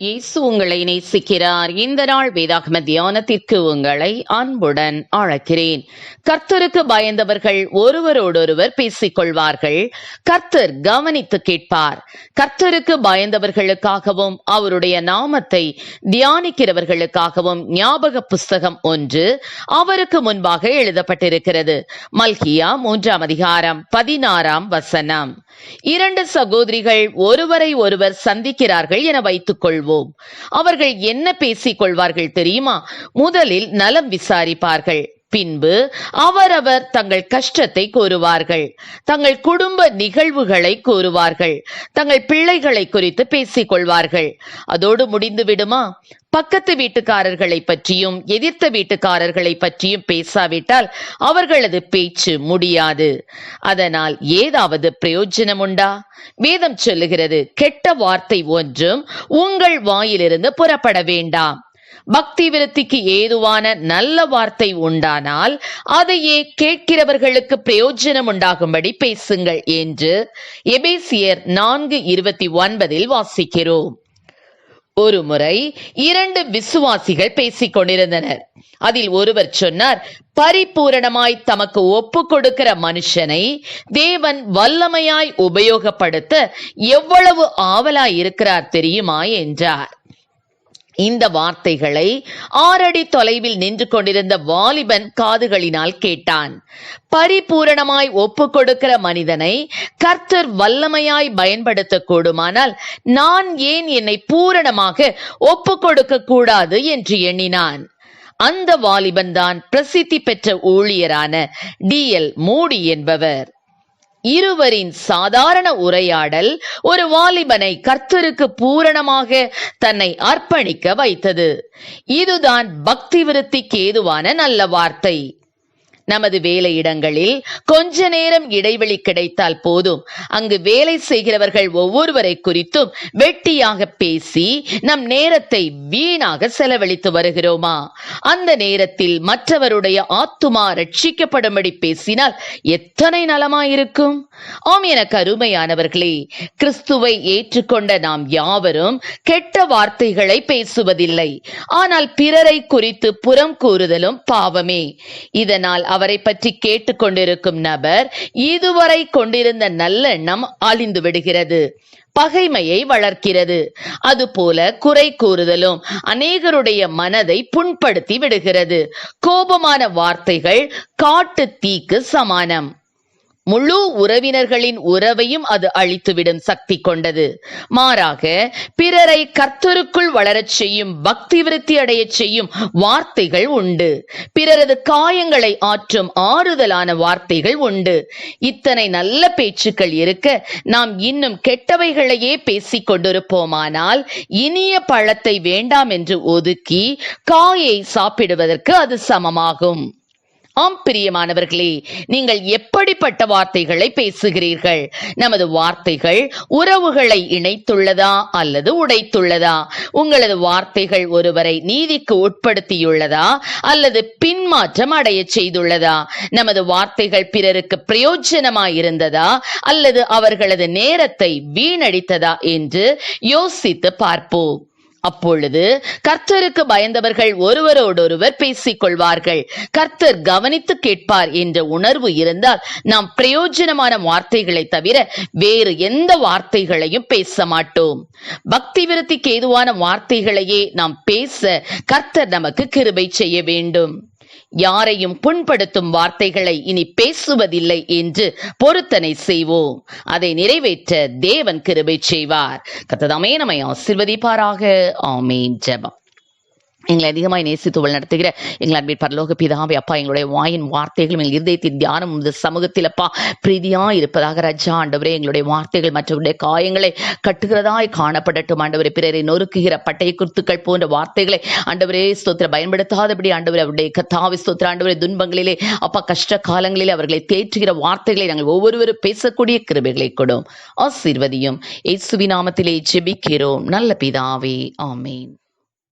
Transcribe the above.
இயேசு உங்களை நேசிக்கிறார். இந்த நாள் வேதாகம தியானத்திற்கு உங்களை அன்புடன் அழைக்கிறேன். கர்த்தருக்கு பயந்தவர்கள் ஒருவரோடொருவர் பேசிக் கொள்வார்கள் கர்த்தர் கவனித்து கேட்பார். கர்த்தருக்கு பயந்தவர்களுக்காகவும் அவருடைய நாமத்தை தியானிக்கிறவர்களுக்காகவும் ஞாபக புஸ்தகம் ஒன்று அவருக்கு முன்பாக எழுதப்பட்டிருக்கிறது. மல்கியா மூன்றாம் அதிகாரம் பதினாறாம் வசனம். இரண்டு சகோதரிகள் ஒருவரை ஒருவர் சந்திக்கிறார்கள் என வைத்துக் கொள்வோம் அவர்கள் என்ன பேசிக் கொள்வார்கள் தெரியுமா? முதலில் நலம் விசாரிப்பார்கள். பின்பு அவரவர் தங்கள் கஷ்டத்தை கூறுவார்கள். தங்கள் குடும்ப நிகழ்வுகளை கூறுவார்கள். தங்கள் பிள்ளைகளை குறித்து பேசிக் கொள்வார்கள் அதோடு முடிந்து விடுமா? பக்கத்து வீட்டுக்காரர்களை பற்றியும் எதிர்த்த வீட்டுக்காரர்களை பற்றியும் பேசாவிட்டால் அவர்களது பேச்சு முடியாது. அதனால் ஏதாவது பிரயோஜனம் உண்டா? வேதம் சொல்லுகிறது கெட்ட வார்த்தை ஒன்றும் உங்கள் வாயிலிருந்து புறப்பட வேண்டாம். பக்தி விருத்திக்கு ஏதுவான நல்ல வார்த்தை உண்டானால் அதையே கேட்கிறவர்களுக்கு பிரயோஜனம் உண்டாகும்படி பேசுங்கள் என்று எபேசியர் நான்கு இருபத்தி ஒன்பதில் வாசிக்கிறோம். ஒரு முறை இரண்டு விசுவாசிகள் பேசிக் கொண்டிருந்தனர். அதில் ஒருவர் சொன்னார் பரிபூரணமாய் தமக்கு ஒப்பு கொடுக்கிற மனுஷனை தேவன் வல்லமையாய் உபயோகப்படுத்த எவ்வளவு ஆவலாய் இருக்கிறார் தெரியுமா? என்றார். இந்த வார்த்தைகளை ஆறடி தொலைவில் நின்று கொண்டிருந்த வாலிபன் காதுகளினால் கேட்டான். பரிபூரணமாய் ஒப்பு கொடுக்கிற மனிதனை கர்த்தர் வல்லமையாய் பயன்படுத்த கூடுமானால் நான் ஏன் என்னை பூரணமாக ஒப்பு கொடுக்க கூடாது என்று எண்ணினான். அந்த வாலிபன் தான் பிரசித்தி பெற்ற ஊழியரான டி எல் மூடி என்பவர். இருவரின் சாதாரண உரையாடல் ஒரு வாலிபனை கர்த்தருக்கு பூரணமாக தன்னை அர்ப்பணிக்க வைத்தது. இதுதான் பக்தி விருத்திக்கு ஏதுவான நல்ல வார்த்தை. நமது வேலையிடங்களில் கொஞ்ச நேரம் இடைவெளி கிடைத்தால் போதும். அங்கு வேலை செய்கிறவர்கள் ஒவ்வொருவரை குறித்தும் வெட்டியாக பேசி நம் நேரத்தை வீணாக செலவழித்து வருகிறோமா? அந்த நேரத்தில் மற்றவருடைய ஆத்துமா ரட்சிக்கப்படும்படி பேசினால் எத்தனை நலமாயிருக்கும்? ஆம் என கருமையானவர்களே கிறிஸ்துவை ஏற்றுக்கொண்ட நாம் யாவரும் கெட்ட வார்த்தைகளை பேசுவதில்லை. ஆனால் பிறரை குறித்து புறம் கூறுதலும் பாவமே. இதனால் அவரை பற்றி கேட்டுக்கொண்டிருக்கும் நபர் இதுவரை கொண்டிருந்த நல்லெண்ணம் அழிந்து விடுகிறது. பகைமையை வளர்க்கிறது. அதுபோல குறை கூறுதலும் அநேகருடைய மனதை புண்படுத்தி விடுகிறது. கோபமான வார்த்தைகள் காட்டு தீக்கு சமானம். முழு உறவினர்களின் உறவையும் அது அழித்துவிடும் சக்தி கொண்டது. மாறாக பிறரை கர்த்தருக்குள் வளரச் செய்யும் பக்தி விருத்தி அடையச் செய்யும் வார்த்தைகள் உண்டு. பிறரது காயங்களை ஆற்றும் ஆறுதலான வார்த்தைகள் உண்டு. இத்தனை நல்ல பேச்சுக்கள் இருக்க நாம் இன்னும் கெட்டவைகளையே பேசிக் கொண்டிருப்போமானால் இனிய பழத்தை வேண்டாம் என்று ஒதுக்கி காயை சாப்பிடுவதற்கு அது சமமாகும். ஆம் பிரியமானவர்களே நீங்கள் எப்படிப்பட்ட வார்த்தைகளை பேசுகிறீர்கள்? நமது வார்த்தைகள் உறவுகளை இணைத்துள்ளதா அல்லது உடைத்துள்ளதா? உங்களது வார்த்தைகள் ஒருவரை நீதிக்கு உட்படுத்தியுள்ளதா அல்லது பின்மாற்றம் அடைய செய்துள்ளதா? நமது வார்த்தைகள் பிறருக்கு பிரயோஜனமாயிருந்ததா அல்லது அவர்களது நேரத்தை வீணடித்ததா என்று யோசித்து பார்ப்போம். அப்பொழுது கர்த்தருக்கு பயந்தவர்கள் ஒருவரோடொருவர் பேசிக் கொள்வார்கள் கர்த்தர் கவனித்து கேட்பார் என்ற உணர்வு இருந்தால் நாம் பிரயோஜனமான வார்த்தைகளை தவிர வேறு எந்த வார்த்தைகளையும் பேச மாட்டோம் பக்தி விருத்திக்கு ஏதுவான வார்த்தைகளையே நாம் பேச கர்த்தர் நமக்கு கிருபை செய்ய வேண்டும். யாரையும் புண்படுத்தும் வார்த்தைகளை இனி பேசுவதில்லை என்று பொருத்தனை செய்வோம். அதை நிறைவேற்ற தேவன் கிருபை செய்வார். கத்ததாமே நம்மை ஆசிர்வதிப்பாராக. ஆமீன். ஜபம். எங்களை அதிகமாக நேசித்து நடத்துகிற எங்கள் அன்பின் பரலோக பிதாவே அப்பா எங்களுடைய வாயின் வார்த்தைகளும் எங்கள் இருதயத்தின் தியானம் இந்த சமூகத்தில் அப்பா பிரீதியா இருப்பதாக ரஜா ஆண்டவரே எங்களுடைய வார்த்தைகள் மற்றவருடைய காயங்களை கட்டுகிறதாய் காணப்படட்டும். ஆண்டவரே பிறரை நொறுக்குகிற பட்டை குத்துக்கள் போன்ற வார்த்தைகளை ஆண்டவரே ஸ்தோத்திர பயன்படுத்தாதபடி ஆண்டவரே அவருடைய கத்தாவி ஸ்தோத்திர ஆண்டவரே துன்பங்களிலே அப்பா கஷ்ட காலங்களிலே அவர்களை தேற்றுகிற வார்த்தைகளை நாங்கள் ஒவ்வொருவரும் பேசக்கூடிய கிருபைகளை கொடும். ஆசீர்வதியும். இயேசுவி நாமத்திலே ஜெபிக்கிறோம். நல்ல பிதாவே ஆமேன்.